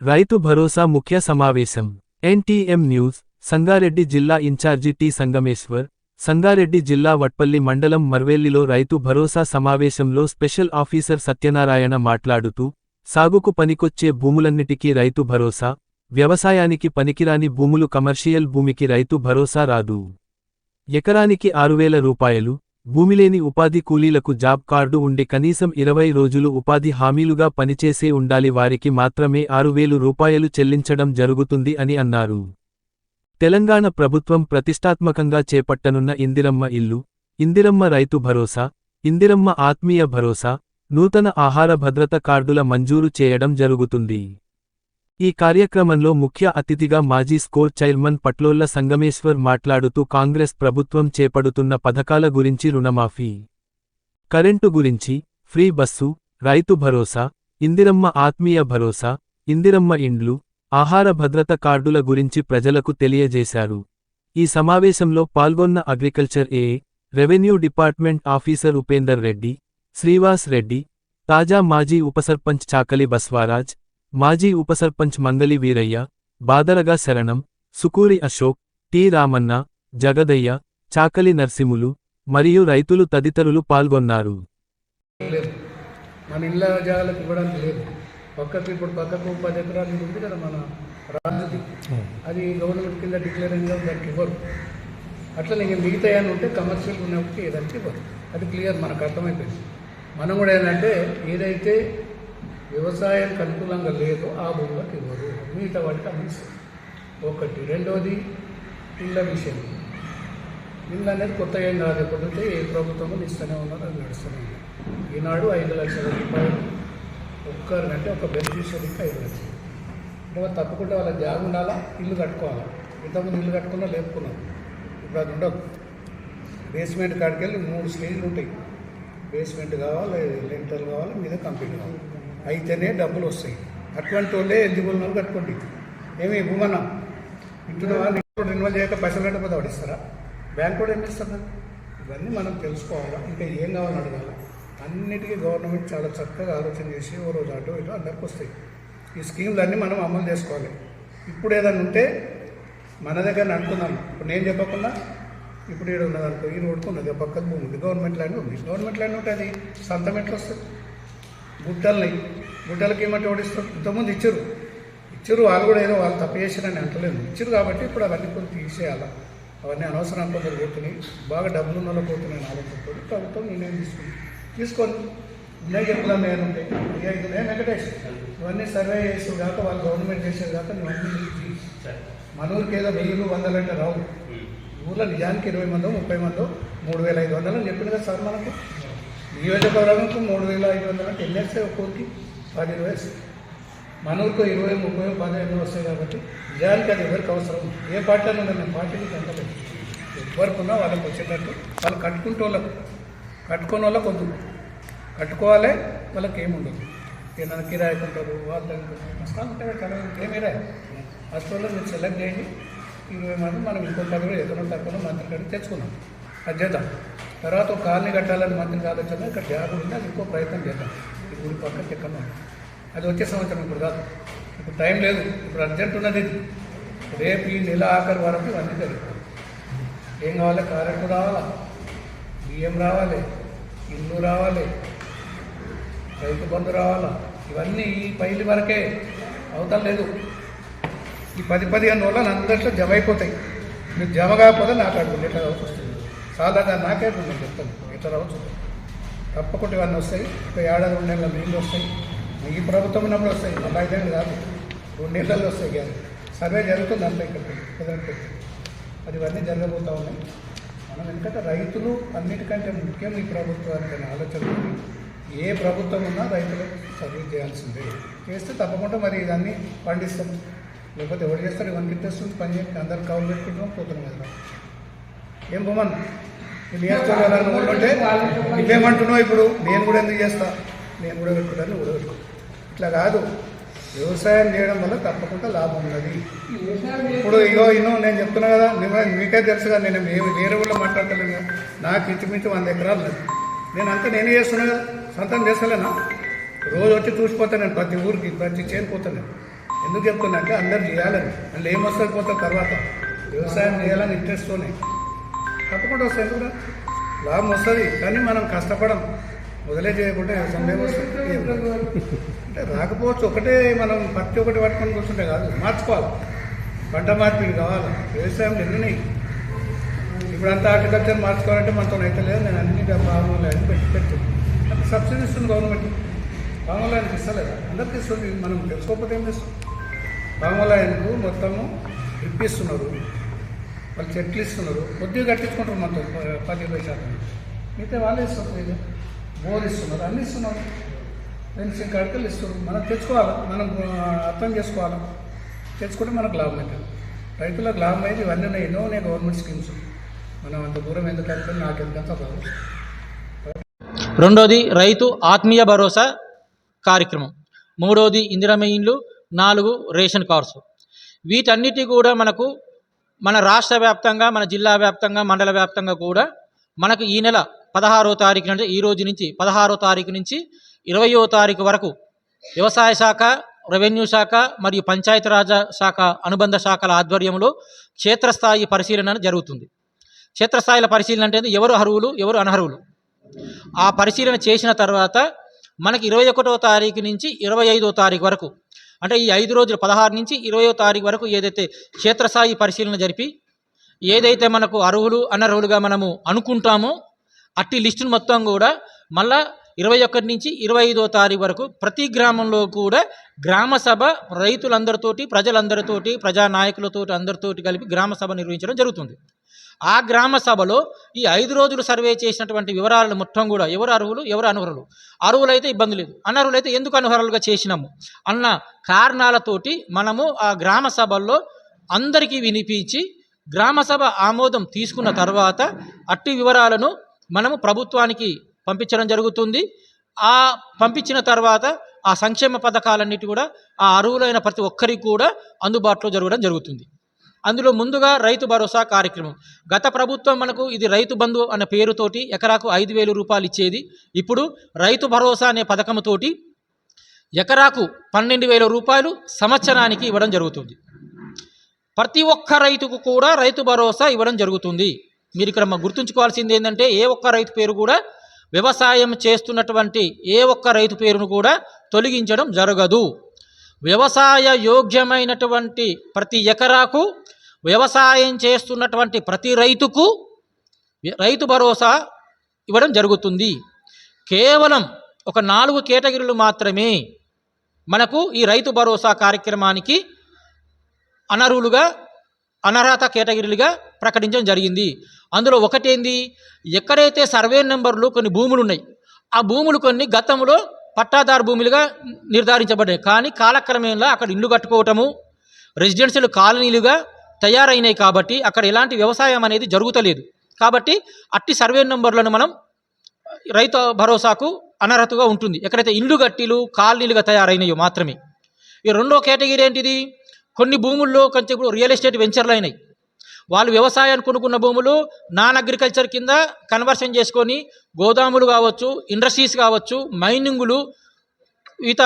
రైతు భరోసా ముఖ్య సమావేశం. NTM news Sangareddy జిల్లా ఇన్ఛార్జి టి సంగమేశ్వర్ సంగారెడ్డి జిల్లా వట్పల్లి మండలం మర్వేల్లిలో రైతు భరోసా సమావేశంలో స్పెషల్ ఆఫీసర్ సత్యనారాయణ మాట్లాడుతూ సాగుకు పనికొచ్చే భూములన్నిటికీ రైతు భరోసా వ్యవసాయానికి పనికిరాని భూములు కమర్షియల్ భూమికి రైతు భరోసా రాదు. ఎకరానికి ఆరువేల రూపాయలు భూమిలేని ఉపాధి కూలీలకు జాబ్ కార్డు ఉండి కనీసం ఇరవై రోజులు ఉపాధి హామీలుగా పనిచేసే ఉండాలి వారికి మాత్రమే ఆరు వేలు రూపాయలు చెల్లించడం జరుగుతుంది అని అన్నారు. తెలంగాణ ప్రభుత్వం ప్రతిష్టాత్మకంగా చేపట్టనున్న ఇందిరమ్మ ఇల్లు ఇందిరమ్మ రైతు భరోసా ఇందిరమ్మ ఆత్మీయ భరోసా నూతన ఆహార భద్రత కార్డుల మంజూరు చేయడం జరుగుతుంది. ఈ కార్యక్రమంలో ముఖ్య అతిథిగా మాజీ స్కోర్ చైర్మన్ పట్లోళ్ళ సంగమేశ్వర్ మాట్లాడుతూ కాంగ్రెస్ ప్రభుత్వం చేపడుతున్న పథకాల గురించి రుణమాఫీ. కరెంటు గురించి ఫ్రీ బస్సు రైతు భరోసా ఇందిరమ్మ ఆత్మీయ భరోసా ఇందిరమ్మ ఇండ్లు ఆహార భద్రత కార్డుల గురించి ప్రజలకు తెలియజేశారు. ఈ సమావేశంలో పాల్గొన్న అగ్రికల్చర్ ఏ revenue department officer Upender Reddy Srivas Reddy తాజా మాజీ ఉపసర్పంచ్ చాకలి బస్వారాజ్ మాజీ ఉపసర్పంచ్ మంగలి వీరయ్య బాదరగా శరణం సుకూరి అశోక్ టి రామన్న జగదయ్య చాకలి నర్సిములు మరియు రైతులు తదితరులు పాల్గొన్నారు. మన ఇళ్ళ జాగాలకు ఇవ్వడానికి లేదు. పక్కకు ఇప్పుడు పక్కకు పది ఎకరాలు ఉంది కదా మన రాజుది. అది గవర్నమెంట్ కింద డిక్లేర్ అయిందో దానికి ఇవ్వరు. అట్లా నేను మిగతా అని ఉంటే కమర్షియల్ ఉన్నప్పుడు ఏదంటే ఇవ్వరు. అది క్లియర్ మనకు అర్థమైపోయింది. మనం కూడా ఏంటంటే ఏదైతే వ్యవసాయానికి అనుకూలంగా లేదో ఆ భూములకు ఇవ్వరు మిగతా వాటికి అందిస్తారు. ఒకటి. రెండోది ఇళ్ళ విషయం. ఇల్లు అనేది కొత్త ఏం కాదు. ఎప్పుడైతే ఏ ప్రభుత్వం ఇస్తూనే ఉన్నారు అది నడుస్తూనే ఉంది. ఈనాడు ఐదు లక్షల రూపాయలు ఒక్కరికంటే ఒక బెనిఫిషియరీకి ఐదు లక్షలు. అంటే వాళ్ళు తప్పకుండా వాళ్ళ జాగు ఉండాలా? ఇల్లు కట్టుకోవాలా? ఇంతకుముందు ఇల్లు కట్టుకున్నా లేపుకున్నాం. ఇప్పుడు అది ఉండదు. బేస్మెంట్ కాడికి వెళ్ళి మూడు స్టేజ్లు ఉంటాయి. బేస్మెంట్ కావాలి? లెంటర్ కావాలి? మీద కంప్లీట్ కావాలి? అయితేనే డబ్బులు వస్తాయి. అటువంటి వాళ్ళే ఎలిజిబుల్ వాళ్ళు కట్టుకోండి? ఏమి భూమన్నా ఇంటున్న వాళ్ళు ఇప్పుడు రెన్యువల్ చేయక పైసలు కట్టకపోతే వాడు ఇస్తారా బ్యాంక్ కూడా ఏం ఇస్తారా ఇవన్నీ మనం తెలుసుకోవాలా? ఇంకా ఏం కావాలని అడగాలి? అన్నిటికీ గవర్నమెంట్ చాలా చక్కగా ఆలోచన చేసి ఓ రోజు అటు ఇటు అందరికి వస్తాయి. ఈ స్కీమ్లన్నీ మనం అమలు చేసుకోవాలి. ఇప్పుడు ఏదైనా ఉంటే మన దగ్గర అనుకున్నాం ఇప్పుడు నేను చెప్పకుండా ఇప్పుడు ఇక్కడ ఉన్నది అనుకో ఈ రోడ్కు ఉన్నది పక్కకు ఉంది. గవర్నమెంట్ ల్యాండ్ ఉంది. గవర్నమెంట్ ల్యాండ్ ఉంటే అది సొంతం ఎట్లా వస్తుంది? గుట్టలని గుట్టలకి ఏమంటే ఓడిస్తారు ఇంతకుముందు ఇచ్చారు. ఇచ్చారు వాళ్ళు కూడా ఏదో వాళ్ళు తప్పు చేశారని అంటలేదు. ఇచ్చారు కాబట్టి ఇప్పుడు అవన్నీ కొన్ని తీసేయాలి. అవన్నీ అనవసరం కొందరు పోతున్నాయి బాగా డబ్బులు ఉన్న వాళ్ళు పోతున్నాయి ఆలోచనతో ప్రభుత్వం నిర్ణయం తీసుకుంది. తీసుకొని ఉన్నాయి చెప్పుదాం నేను ఉంటాయి నేను వెంకటేష్. ఇవన్నీ సర్వే చేసి కాక వాళ్ళు గవర్నమెంట్ చేసేది కాక నువ్వన్నీ మన ఊరికి ఏదో వెయ్యిలు వందలంటే రావు. ఊర్లో నిజానికి ఇరవై మందో ముప్పై మందో మూడు వేల ఐదు వందలు అని చెప్పింది కదా సార్ మనకు? నియోజకవర్గంకు మూడు వేల ఐదు వందలు అంటే ఎన్ఎస్ఏ వస్తాయి పది ఇరవై వస్తాయి. మన ఊరికి ఇరవై ముప్పై పదిహేను వస్తాయి కాబట్టి నిజానికి అది ఎవరికి అవసరం? ఏ పార్టీ అని నేను పార్టీకి అంటలేదు ఎవరికి ఉన్నా వాళ్ళకి వచ్చేటట్టు వాళ్ళు కట్టుకుంటే వాళ్ళకు కట్టుకున్న వాళ్ళకి వద్దు. కట్టుకోవాలి వాళ్ళకి ఏముండదు ఏదైనా కిరాయి ఉంటారు వాళ్ళు నష్టాలు ఉంటాయి కదా ఏమిరా అసలు మీరు సెలెక్ట్ చేయండి. ఇరవై మంది మనం ఇంకో పది ఎక్కడో తక్కువ మంత్రి కడిగి తెచ్చుకున్నాం. అది చేద్దాం తర్వాత ఒక కాలనీ కట్టాలని మంత్రికి ఆలోచన ఇక్కడ జాబ్ ఉంది? అది ఇంకో ప్రయత్నం చేద్దాం. ఈ ఊరి పక్కన ఎక్కడ అది వచ్చే సంవత్సరం ఇప్పుడు కాదు. ఇప్పుడు టైం లేదు. ఇప్పుడు అర్జెంట్ ఉన్నది రేపు ఈ నెల ఆఖరి వరకు ఇవన్నీ జరుగుతాయి. ఏం కావాలి? కరెంటు రావాలా? బియ్యం రావాలి? ఇల్లు రావాలి? రైతు బంధు రావాలా? ఇవన్నీ ఈ పైలి వరకే. అవతల లేదు. ఈ పది పదిహేను రోజులు అందరిలో జమ అయిపోతాయి. మీరు జమ కాకపోతే నాకు అడుగుతుంది ఎట్లా వస్తుంది. సాధారణ నాకే నేను చెప్తాను. ఇతర రావచ్చు తప్పకుండా ఇవన్నీ వస్తాయి. ఒక ఏడాది రెండు నెలల నీళ్ళు వస్తాయి. ఈ ప్రభుత్వం ఉన్నప్పుడు వస్తాయి. మళ్ళీ ఐదేళ్ళు కాదు. రెండు నెలల్లో వస్తాయి కానీ సర్వే జరుగుతుంది అంతా ఇక్కడ. అది ఇవన్నీ జరగబోతూ ఉన్నాయి. మనం ఎందుకంటే రైతులు అన్నిటికంటే ముఖ్యం ఈ ప్రభుత్వానికి ఆలోచన. ఏ ప్రభుత్వం ఉన్నా రైతులకు సర్వీస్ చేయాల్సిందే. చేస్తే తప్పకుండా మరి ఇదన్నీ పండిస్తాం. లేకపోతే ఎవరు చేస్తారు? ఇవన్నీ తెస్తుంది పని చేసి అందరు కౌలు పెట్టుకుంటాం పోతున్నాం కదా. ఏం బొమ్మన్ ఈ నియోజకవర్గాలను ఉంటే నువ్వేమంటున్నావు ఇప్పుడు? నేను కూడా ఎందుకు చేస్తా? నేను కూడా పెట్టుకుంటాను కూడా పెట్టుకో. ఇట్లా కాదు. వ్యవసాయం చేయడం వల్ల తప్పకుండా లాభం ఉన్నది. ఇప్పుడు ఇగో ఇన్నో నేను చెప్తున్నా కదా మిమ్మల్ని మీకే తెలుసు కదా నేను ఏమి వేరే వాళ్ళు మాట్లాడతలేను కదా. నాకు ఇంచుమించు వంద ఎకరాలు లేదు నేను అంతా నేనే చేస్తున్నా కదా సొంతం చేస్తలేనా? రోజు వచ్చి చూసిపోతాను నేను ప్రతి ఊరికి ప్రతి చేరిపోతాను నేను ఎందుకు చెప్తున్నా అందరు చేయాలని. అందులో ఏమొస్తారు పోతారు తర్వాత. వ్యవసాయం చేయాలని ఇంట్రెస్ట్తోనే తప్పకుండా వస్తుంది కూడా. లాభం వస్తుంది కానీ మనం కష్టపడం వదిలే చేయకుంటే వ్యవసాయం వస్తుంది. అంటే రాకపోవచ్చు ఒకటే మనం పత్తి ఒకటి పట్టుకొని కూర్చుంటే కాదు మార్చుకోవాలి. పంట మార్పిడి కావాలి? వ్యవసాయం ఎన్ని ఇప్పుడు అంతా హార్టికల్చర్ మార్చుకోవాలంటే మనతో అయితే లేదు నేను అన్ని పాములు అన్ని పెట్టి పెట్టి. అంటే సబ్సిడీ ఇస్తుంది గవర్నమెంట్. పాములు ఆయనకి ఇస్తలేదా ఇస్తుంది మనం తెలుసుకోకపోతే ఏం చేస్తాం? పాములు ఆయనకు మొత్తము ఇప్పిస్తున్నారు. వాళ్ళు చెట్లు ఇస్తున్నారు. కొద్దిగా కట్టించుకుంటారు మనతో పది ఇరవై శాతం. మిగతా వాళ్ళే ఇస్తున్నారు ఫ్రీగా బోర్ ఇస్తున్నారు అన్నీ ఇస్తున్నారు. ఫెన్సింగ్ కడకలు ఇస్తున్నారు. మనం తెచ్చుకోవాలి మనం అర్థం చేసుకోవాలి. తెచ్చుకుంటే మనకు లాభం అవుతుంది రైతులకు లాభం అయితే ఇవన్నీ ఉన్నాయి. ఎన్నో ఉన్నాయి గవర్నమెంట్ స్కీమ్స్. మనం అంత దూరం ఎందుకు వెళ్తాం నాకు ఎంత రెండోది రైతు ఆత్మీయ భరోసా కార్యక్రమం. మూడోది ఇందిరమ్మ ఇండ్లు నాలుగు రేషన్ కార్డ్స్. వీటన్నిటి కూడా మనకు మన రాష్ట్ర వ్యాప్తంగా మన జిల్లా వ్యాప్తంగా మండల వ్యాప్తంగా కూడా మనకు ఈ నెల పదహారో తారీఖు అంటే ఈ రోజు నుంచి పదహారో తారీఖు నుంచి ఇరవయో తారీఖు వరకు వ్యవసాయ శాఖ రెవెన్యూ శాఖ మరియు పంచాయతీరాజ్ శాఖ అనుబంధ శాఖల ఆధ్వర్యంలో క్షేత్రస్థాయి పరిశీలన జరుగుతుంది. క్షేత్రస్థాయిల పరిశీలన అంటే ఎవరు అర్హులు ఎవరు అనర్హులు? ఆ పరిశీలన చేసిన తర్వాత మనకి ఇరవై ఒకటో తారీఖు నుంచి ఇరవై ఐదో తారీఖు వరకు అంటే ఈ ఐదు రోజులు పదహారు నుంచి ఇరవయో తారీఖు వరకు ఏదైతే క్షేత్రస్థాయి పరిశీలన జరిపి ఏదైతే మనకు అర్హులు అనర్హులుగా మనము అనుకుంటామో అట్టి లిస్టును మొత్తం కూడా మళ్ళా ఇరవై ఒకటి నుంచి ఇరవై ఐదో తారీఖు వరకు ప్రతి గ్రామంలో కూడా గ్రామ సభ రైతులందరితోటి ప్రజలందరితోటి ప్రజా నాయకులతోటి అందరితోటి కలిపి గ్రామ సభ నిర్వహించడం జరుగుతుంది. ఆ గ్రామ సభలో ఈ ఐదు రోజులు సర్వే చేసినటువంటి వివరాలను మొత్తం కూడా ఎవరు అర్హులు ఎవరు అనర్హులు? అర్హులైతే ఇబ్బంది లేదు. అనర్హులైతే ఎందుకు అనర్హులుగా చేసినాము? అన్న కారణాలతోటి మనము ఆ గ్రామ సభల్లో అందరికీ వినిపించి గ్రామ సభ ఆమోదం తీసుకున్న తర్వాత అట్టి వివరాలను మనము ప్రభుత్వానికి పంపించడం జరుగుతుంది. ఆ పంపించిన తర్వాత ఆ సంక్షేమ పథకాలన్నిటి కూడా ఆ అరువులైన ప్రతి ఒక్కరికి కూడా అందుబాటులో జరగడం జరుగుతుంది. అందులో ముందుగా రైతు భరోసా కార్యక్రమం. గత ప్రభుత్వం మనకు ఇది రైతు బంధు అనే పేరుతోటి ఎకరాకు ఐదు వేలు రూపాయలు ఇచ్చేది. ఇప్పుడు రైతు భరోసా అనే పథకంతోటి ఎకరాకు పన్నెండు వేల రూపాయలు సంవత్సరానికి ఇవ్వడం జరుగుతుంది. ప్రతి ఒక్క రైతుకు కూడా రైతు భరోసా ఇవ్వడం జరుగుతుంది. మీరు ఇక్కడ గుర్తుంచుకోవాల్సింది ఏంటంటే ఏ ఒక్క రైతు పేరు కూడా వ్యవసాయం చేస్తున్నటువంటి ఏ ఒక్క రైతు పేరును కూడా తొలగించడం జరగదు. వ్యవసాయ యోగ్యమైనటువంటి ప్రతి ఎకరాకు వ్యవసాయం చేస్తున్నటువంటి ప్రతి రైతుకు రైతు భరోసా ఇవ్వడం జరుగుతుంది. కేవలం ఒక నాలుగు కేటగిరీలు మాత్రమే మనకు ఈ రైతు భరోసా కార్యక్రమానికి అనర్హులుగా అనర్హత కేటగిరీలుగా ప్రకటించడం జరిగింది. అందులో ఒకటేంది? ఎక్కడైతే సర్వే నెంబర్లు కొన్ని భూములు ఉన్నాయి ఆ భూములు కొన్ని గతంలో పట్టాదారు భూములుగా నిర్ధారించబడ్డాయి. కానీ కాలక్రమేణా అక్కడ ఇల్లు కట్టుకోవటము రెసిడెన్షియల్ కాలనీలుగా తయారైనాయి కాబట్టి అక్కడ ఎలాంటి వ్యవసాయం అనేది జరుగుతలేదు. కాబట్టి అట్టి సర్వే నెంబర్లను మనం రైతు భరోసాకు అనర్హతగా ఉంటుంది. ఎక్కడైతే ఇల్లు గట్టిలు కాలనీలుగా తయారైనయో మాత్రమే. ఈ రెండో కేటగిరీ ఏంటిది? కొన్ని భూముల్లో కొంచెం ఇప్పుడు రియల్ ఎస్టేట్ వెంచర్లు అయినాయి. వాళ్ళు వ్యవసాయాన్ని కొనుక్కున్న భూములు నాన్ అగ్రికల్చర్ కింద కన్వర్షన్ చేసుకొని గోదాములు కావచ్చు ఇండస్ట్రీస్ కావచ్చు మైనింగులు ఇత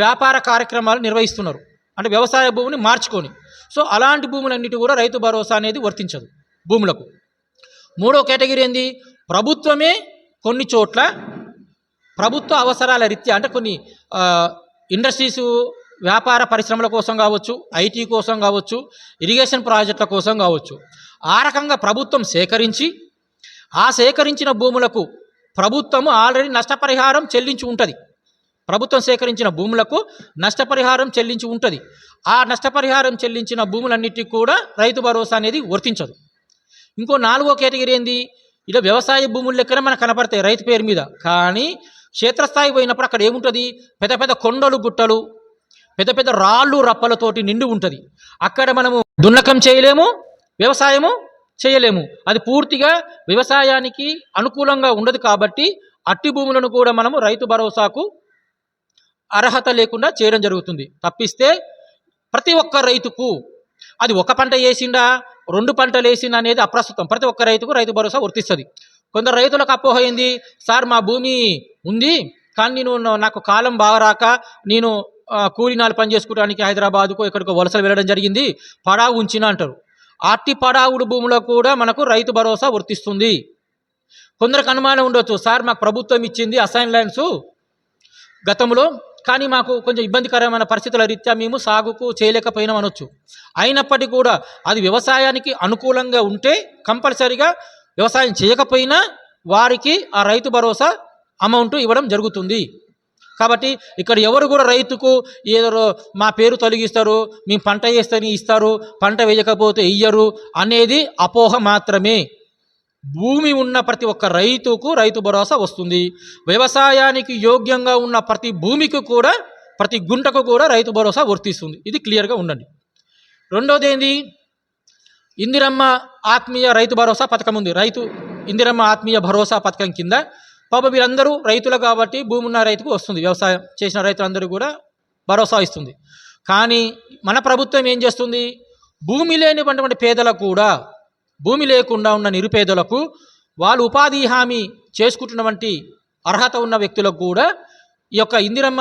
వ్యాపార కార్యక్రమాలు నిర్వహిస్తున్నారు. అంటే వ్యవసాయ భూమిని మార్చుకొని. సో అలాంటి భూములన్నిటి కూడా రైతు భరోసా అనేది వర్తించదు భూములకు. మూడో కేటగిరీ ఏంది? ప్రభుత్వమే కొన్ని చోట్ల ప్రభుత్వ అవసరాల రీత్యా అంటే కొన్ని ఇండస్ట్రీసు ఇండస్ట్రీస్ వ్యాపార పరిశ్రమల కోసం కావచ్చు ఐటీ కోసం కావచ్చు ఇరిగేషన్ ప్రాజెక్టుల కోసం కావచ్చు. ఆ రకంగా ప్రభుత్వం సేకరించి ఆ సేకరించిన భూములకు ప్రభుత్వము ఆల్రెడీ నష్టపరిహారం చెల్లించి ఉంటుంది. ప్రభుత్వం సేకరించిన భూములకు నష్టపరిహారం చెల్లించి ఉంటుంది. ఆ నష్టపరిహారం చెల్లించిన భూములన్నిటికీ కూడా రైతు భరోసా అనేది వర్తించదు. ఇంకో నాలుగో కేటగిరీ ఏంది? ఇలా వ్యవసాయ భూముల లెక్కన మనకు కనపడతాయి రైతు పేరు మీద. కానీ క్షేత్రస్థాయి పోయినప్పుడు అక్కడ ఏముంటుంది? పెద్ద పెద్ద కొండలు గుట్టలు పెద్ద పెద్ద రాళ్ళు రప్పలతోటి నిండి ఉంటుంది. అక్కడ మనము దున్నకం చేయలేము వ్యవసాయము చేయలేము. అది పూర్తిగా వ్యవసాయానికి అనుకూలంగా ఉండదు కాబట్టి అట్టి భూములను కూడా మనము రైతు భరోసాకు అర్హత లేకుండా చేయడం జరుగుతుంది. తప్పిస్తే ప్రతి ఒక్క రైతుకు అది ఒక పంట వేసిండా రెండు పంటలు వేసిండా అనేది అప్రస్తుతం. ప్రతి ఒక్క రైతుకు రైతు భరోసా వర్తిస్తుంది. కొందరు రైతులకు అపోహ ఏంది? సార్ మా భూమి ఉంది కానీ నేను నాకు కాలం బాగా రాక నేను కూలీనాలు పనిచేసుకోవడానికి హైదరాబాద్కు ఎక్కడికో వలసలు వెళ్ళడం జరిగింది. పడావు ఉంచిన అంటారు. అట్టి పడావుడు భూములో కూడా మనకు రైతు భరోసా వర్తిస్తుంది. కొందరికి అనుమానం ఉండొచ్చు. సార్ మాకు ప్రభుత్వం ఇచ్చింది అసైన్ ల్యాండ్స్ గతంలో కానీ మాకు కొంచెం ఇబ్బందికరమైన పరిస్థితుల రీత్యా మేము సాగుకు చేయలేకపోయినాం అనొచ్చు. అయినప్పటికీ కూడా అది వ్యవసాయానికి అనుకూలంగా ఉంటే కంపల్సరిగా వ్యవసాయం చేయకపోయినా వారికి ఆ రైతు భరోసా అమౌంట్ ఇవ్వడం జరుగుతుంది. కాబట్టి ఇక్కడ ఎవరు కూడా రైతుకు ఏదో మా పేరు తొలగిస్తారు మేము పంట వేస్తని ఇస్తారు పంట వేయకపోతే ఇయ్యరు అనేది అపోహ మాత్రమే. భూమి ఉన్న ప్రతి ఒక్క రైతుకు రైతు భరోసా వస్తుంది. వ్యవసాయానికి యోగ్యంగా ఉన్న ప్రతి భూమికి కూడా ప్రతి గుంటకు కూడా రైతు భరోసా వర్తిస్తుంది. ఇది క్లియర్గా ఉండండి. రెండోది ఏంది ఇందిరమ్మ ఆత్మీయ రైతు భరోసా పథకం ఉంది. రైతు ఇందిరమ్మ ఆత్మీయ భరోసా పథకం కింద పాప వీళ్ళందరూ రైతులు కాబట్టి భూమి ఉన్న రైతుకు వస్తుంది. వ్యవసాయం చేసిన రైతులందరూ కూడా భరోసా ఇస్తుంది. కానీ మన ప్రభుత్వం ఏం చేస్తుంది? భూమి లేనిటువంటి పేదలకు కూడా భూమి లేకుండా ఉన్న నిరుపేదలకు వాళ్ళు ఉపాధి హామీ చేసుకుంటున్నటువంటి అర్హత ఉన్న వ్యక్తులకు కూడా ఈ యొక్క ఇందిరమ్మ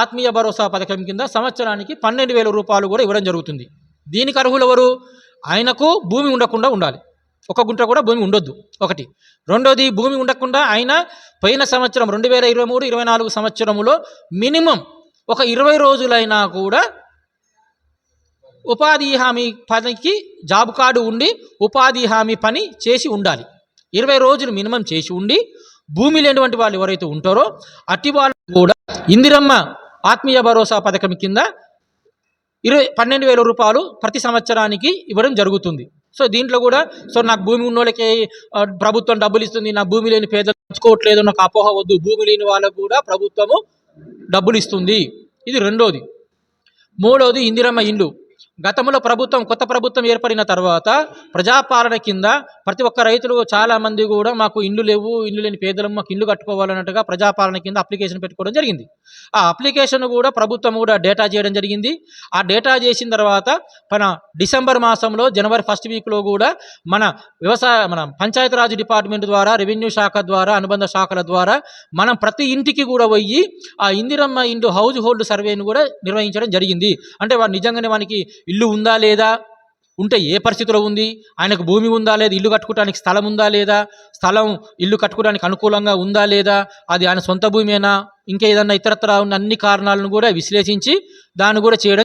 ఆత్మీయ భరోసా పథకం కింద సంవత్సరానికి పన్నెండు వేల రూపాయలు కూడా ఇవ్వడం జరుగుతుంది. దీనికి అర్హులు ఎవరు? ఆయనకు భూమి ఉండకుండా ఉండాలి. ఒక గుంట కూడా భూమి ఉండొద్దు. ఒకటి. రెండోది భూమి ఉండకుండా ఆయన పోయిన సంవత్సరం రెండు వేల ఇరవై మూడు ఇరవై నాలుగు సంవత్సరములో మినిమం ఒక ఇరవై రోజులైనా కూడా ఉపాధి హామీ పనికి జాబ్ కార్డు ఉండి ఉపాధి హామీ పని చేసి ఉండాలి. ఇరవై రోజులు మినిమం చేసి ఉండి భూమి లేనిటువంటి వాళ్ళు ఎవరైతే ఉంటారో అట్టి వాళ్ళు కూడా ఇందిరమ్మ ఆత్మీయ భరోసా పథకం కింద ఇరవై పన్నెండు వేల రూపాయలు ప్రతి సంవత్సరానికి ఇవ్వడం జరుగుతుంది. సో దీంట్లో కూడా సో నాకు భూమి ఉన్నోళ్ళకి ప్రభుత్వం డబ్బులు ఇస్తుంది నా భూమి లేని పేదలు పంచుకోవట్లేదు నాకు అపోహ వద్దు భూమి లేని వాళ్ళకు కూడా ప్రభుత్వము డబ్బులు ఇస్తుంది ఇది రెండోది. మూడోది ఇందిరమ్మ ఇండ్లు. గతంలో ప్రభుత్వం కొత్త ప్రభుత్వం ఏర్పడిన తర్వాత ప్రజాపాలన కింద ప్రతి ఒక్క రైతులు చాలా మంది కూడా మాకు ఇండ్లు లేవు ఇల్లు లేని పేదలు మాకు ఇల్లు కట్టుకోవాలన్నట్టుగా ప్రజాపాలన కింద అప్లికేషన్ పెట్టుకోవడం జరిగింది. ఆ అప్లికేషన్ కూడా ప్రభుత్వం కూడా డేటా చేయడం జరిగింది. ఆ డేటా చేసిన తర్వాత మన డిసెంబర్ మాసంలో జనవరి ఫస్ట్ వీక్లో కూడా మన వ్యవసాయ మన పంచాయతీరాజ్ డిపార్ట్మెంట్ ద్వారా రెవెన్యూ శాఖ ద్వారా అనుబంధ శాఖల ద్వారా మనం ప్రతి ఇంటికి కూడా పోయి ఆ ఇందిరమ్మ ఇండ్లు హౌస్ హోల్డ్ సర్వేను కూడా నిర్వహించడం జరిగింది. అంటే వాడు నిజంగానే వానికి ఇల్లు ఉందా లేదా? ఉంటే ఏ పరిస్థితిలో ఉంది? ఆయనకు భూమి ఉందా లేదా? ఇల్లు కట్టుకోవడానికి స్థలం ఉందా లేదా? స్థలం ఇల్లు కట్టుకోవడానికి అనుకూలంగా ఉందా లేదా? అది ఆయన సొంత భూమేనా? ఇంకా ఏదన్నా ఇతరత్ర ఉన్న అన్ని కారణాలను కూడా విశ్లేషించి దాన్ని కూడా చేయడం